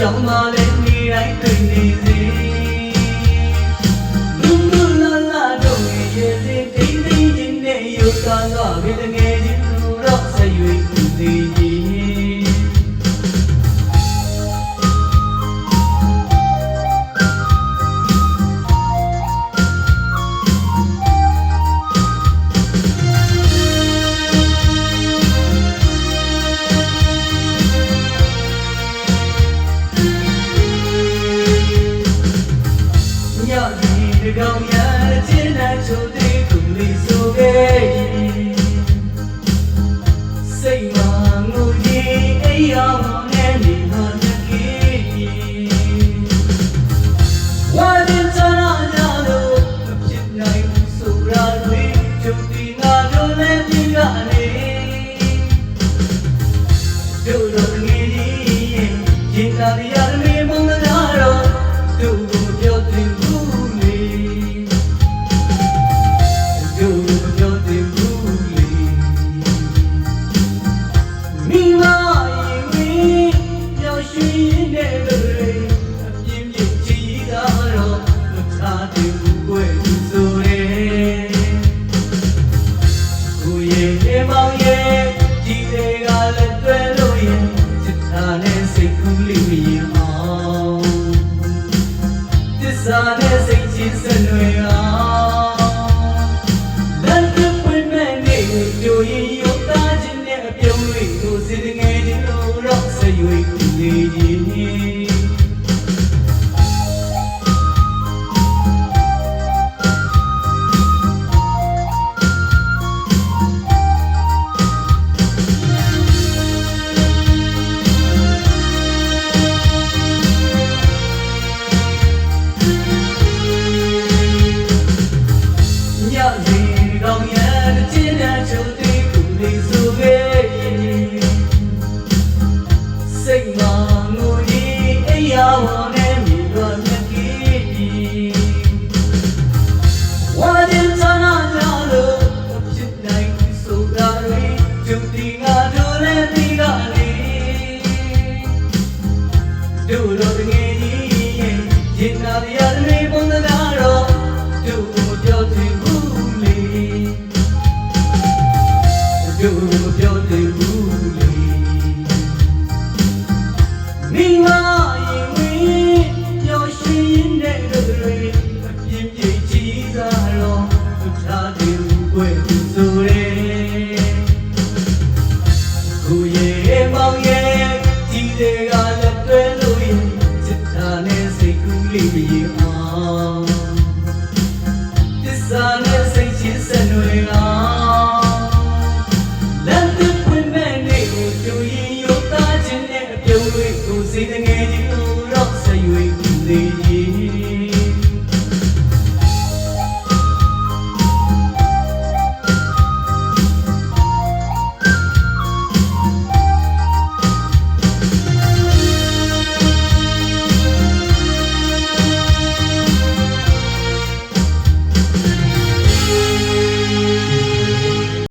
Don't mind me, I could be စိတ်မှာငိုရင်အိယာမောင်းနေနေဟာတကေဝါဒင်ချနာကြလို့မဖြစ်နိုင်ဘူးဆိုရတွေကျုပ်ဒီငါတို့လည်းပြကနေတို့တို့ငယ်ကြီးရင်ရင်သာရရမ Who's in the game? တို့တို့တငယ်ကြီးရင်ရင်နာတရားတွေပုံသနာတော့တို့တို့ပြောချင်ဘူးလေတို့ For you.